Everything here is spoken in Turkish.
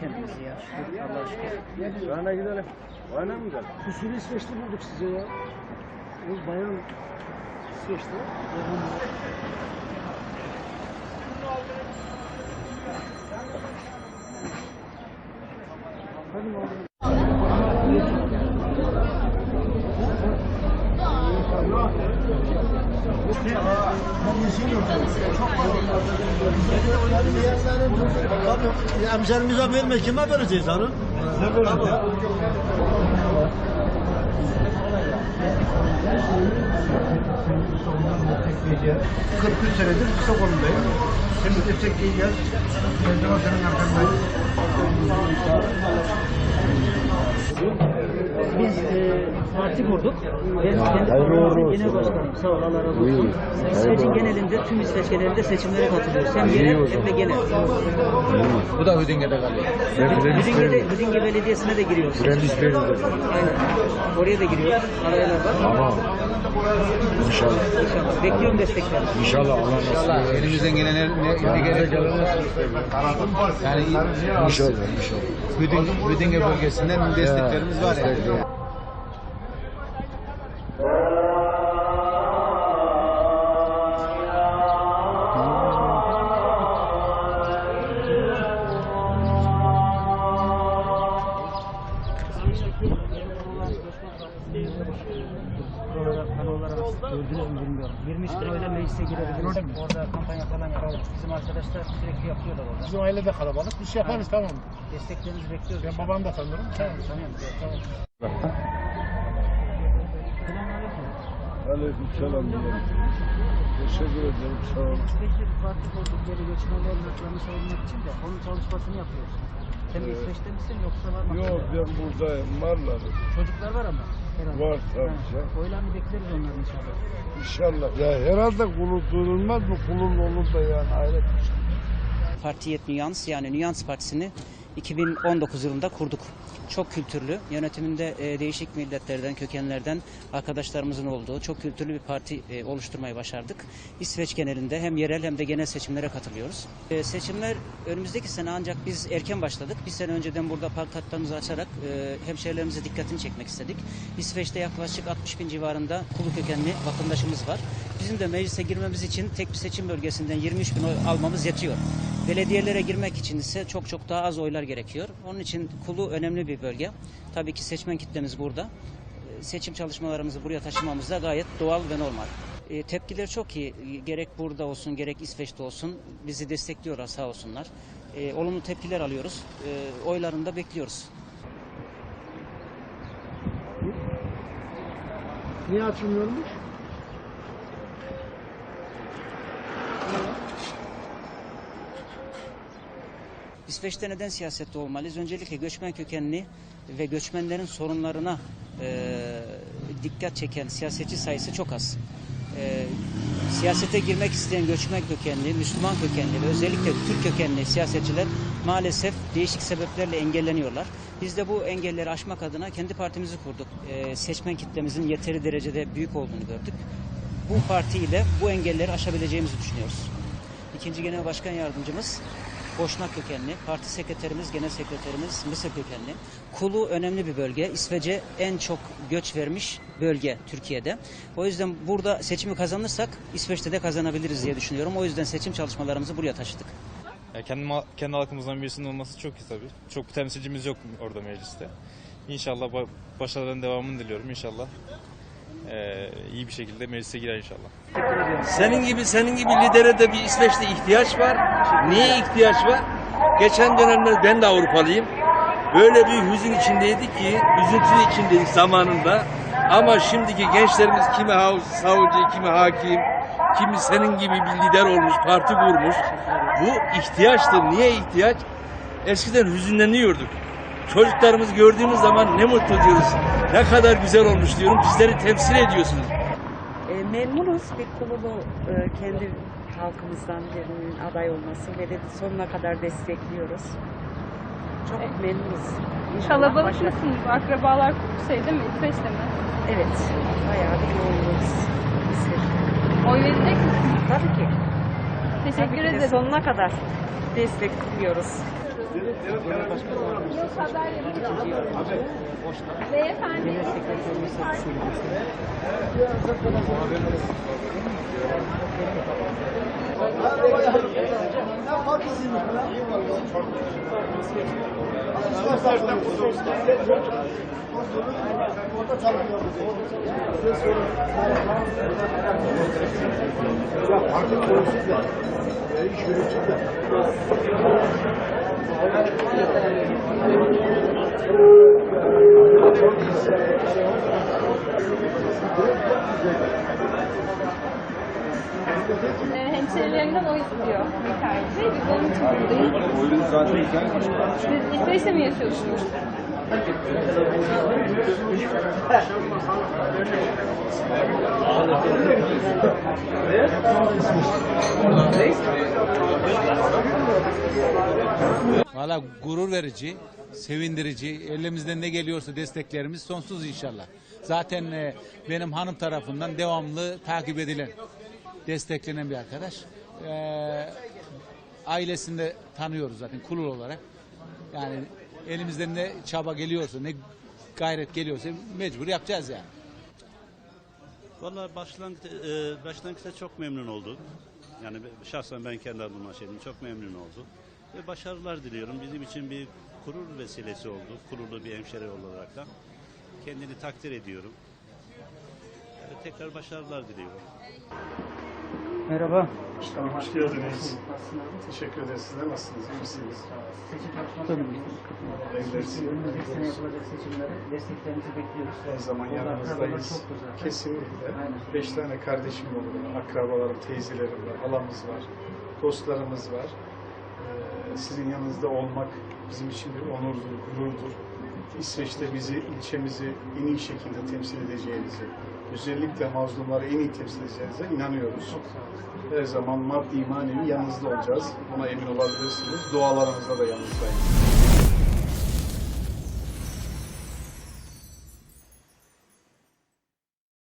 Kendimizi ya. Şükür, Allah'a şükür. Gidelim. Oyna mı gidelim? Usulü İsveçli bulduk size ya. O bayan İsveçli. Hadi oğlum. Hemşerimize verme kime vereceğiz hanım? Ne vereceğiz? 43 senedir kısa kolundayım. Seni destekleyeceğiz. De senin arkandayım. Biz e, parti kurduk. Ben kendi partimizin genel başkanıyım. Sağ ol, Allah razı olsun. İsveç'in genelinde, tüm İsveç genelinde seçimlere katılıyoruz. Hem yerel hem de genel. Bu da Hüdinge'de kalıyor. Hüdinge, Hüdinge Belediyesi'ne de giriyoruz. Aynen. Oraya da giriyoruz. Adaylar var. Tamam. İnşallah. İnşallah. Bekliyorum desteklerini. İnşallah Allah nasip İnşallah elimizden gelen ne gerek yok. Yani İnşallah inşallah. Hüdinge, bölgesinden desteklerimiz var yani. Gördüler mi bilmiyorum. 23 bin oyla meclise girebiliriz. Orada kampanya falan yapıyoruz. Bizim arkadaşlar sürekli yapıyorlar orada. Bizim aile de kalabalık. Biz yaparız tamam. Desteklerinizi bekliyoruz. Ben babam da tanırım. Tamam. Tamam. Tamam. Selamünaleyküm. Aleyküm selam. Teşekkür ederim. Sağ olun. Bir parti kurduk böyle göçmenlerin haklarını savunmak için de onun çalışmasını yapıyoruz. Sen de İsveç'te misin yoksa var mı? Yok ben buradayım. Varlar. Çocuklar var ama. Herhalde. Var tabii canım. Oylarını bekleriz onların inşallah. İnşallah. Ya herhalde kulun durulmaz mı? Kulun olur da yani hayret bir şey. Partiyet Nüans yani Nüans Partisi'ni 2019 yılında kurduk. Çok kültürlü, yönetiminde e, değişik milletlerden, kökenlerden arkadaşlarımızın olduğu çok kültürlü bir parti e, oluşturmayı başardık. İsveç genelinde hem yerel hem de genel seçimlere katılıyoruz. E, seçimler önümüzdeki sene ancak biz erken başladık. Bir sene önceden burada pankartlarımızı açarak e, hemşehrilerimize dikkatini çekmek istedik. İsveç'te yaklaşık 60 bin civarında Kulu kökenli vatandaşımız var. Bizim de meclise girmemiz için tek bir seçim bölgesinden 23 bin oy almamız yetiyor. Belediyelere girmek için ise çok çok daha az oylar gerekiyor. Onun için Kulu önemli bir bölge. Tabii ki seçmen kitlemiz burada. Ee, Seçim çalışmalarımızı buraya taşımamız da gayet doğal ve normal. Ee, Tepkiler çok iyi. Gerek burada olsun gerek İsveç'te olsun bizi destekliyorlar sağ olsunlar. Ee, Olumlu tepkiler alıyoruz. Ee, Oylarını da bekliyoruz. Niye açılmıyormuş? İsveç'te neden siyasette olmalıyız? Öncelikle göçmen kökenli ve göçmenlerin sorunlarına e, dikkat çeken siyasetçi sayısı çok az. E, siyasete girmek isteyen göçmen kökenli, Müslüman kökenli ve özellikle Türk kökenli siyasetçiler maalesef değişik sebeplerle engelleniyorlar. Biz de bu engelleri aşmak adına kendi partimizi kurduk. E, seçmen kitlemizin yeteri derecede büyük olduğunu gördük. Bu partiyle bu engelleri aşabileceğimizi düşünüyoruz. İkinci Genel Başkan Yardımcımız Boşnak kökenli, parti sekreterimiz, genel sekreterimiz Mısır kökenli. Kulu önemli bir bölge. İsveç'e en çok göç vermiş bölge Türkiye'de. O yüzden burada seçimi kazanırsak İsveç'te de kazanabiliriz diye düşünüyorum. O yüzden seçim çalışmalarımızı buraya taşıdık. Ya kendi, kendi halkımızdan birisinin olması çok iyi tabii. Çok bir temsilcimiz yok orada mecliste. İnşallah ba- başarıların devamını diliyorum inşallah. Ee, iyi bir şekilde meclise girer inşallah. Senin gibi senin gibi lidere de bir İsveç'te ihtiyaç var. Niye ihtiyaç var? Geçen dönemler ben de Avrupalıyım. Böyle bir hüzün içindeydik ki, üzüntü içindeydik zamanında. Ama şimdiki gençlerimiz kimi savcı, kimi hakim, kimi senin gibi bir lider olmuş, parti kurmuş. Bu ihtiyaçtır. Niye ihtiyaç? Eskiden hüzünleniyorduk. Çocuklarımızı gördüğümüz zaman ne mutlu diyoruz. Ne kadar güzel olmuş diyorum. Bizleri temsil ediyorsunuz. E, memnunuz bir kululu e, kendi halkımızdan birinin aday olması ve de sonuna kadar destekliyoruz. Çok memnunuz. İnşallah Kalabalık başarı- mısınız? Akrabalar şey değil mi? İsveç'te mi? Evet. Bayağı bir yoğunluğuz. İsveç'te. Oy verecek misiniz? Tabii ki. Teşekkür Tabii ki de ederim. sonuna kadar destekliyoruz. Beyefendi. Ee, hemşerilerimden oy istiyor Mikail Bey. Biz onun için buradayız. Oyun zaten hikaye Siz İsveç'te mi yaşıyorsunuz? Valla gurur verici, sevindirici. Elimizden ne geliyorsa desteklerimiz sonsuz inşallah. Zaten e, benim hanım tarafından devamlı takip edilen, desteklenen bir arkadaş. E, ailesini de tanıyoruz zaten kulul olarak. Yani elimizden ne çaba geliyorsa, ne gayret geliyorsa mecbur yapacağız yani. Başlangıç, e, başlangıçta çok memnun olduk. Yani şahsen ben kendi adıma şeyim çok memnun oldum. Ve başarılar diliyorum. Bizim için bir gurur vesilesi oldu. Gururlu bir hemşire olarak da. Kendini takdir ediyorum. E, tekrar başarılar diliyorum. Merhaba. Hoş geldiniz. Teşekkür ederiz. Sizler nasılsınız? İyi misiniz? Seçim sene yapılacak seçimlere desteklerinizi bekliyoruz. her zaman zaten. Kesinlikle. Aynen. Beş tane kardeşim olur. Akrabalarım, teyzelerim var, halamız var, dostlarımız var. Ee, sizin yanınızda olmak bizim için bir onurdur, gururdur. İsveç'te bizi, ilçemizi en iyi şekilde temsil edeceğinizi, özellikle mazlumları en iyi temsil edeceğinize inanıyoruz. Her zaman maddi manevi yanınızda olacağız. Buna emin olabilirsiniz. Dualarınızda da yanınızdayız.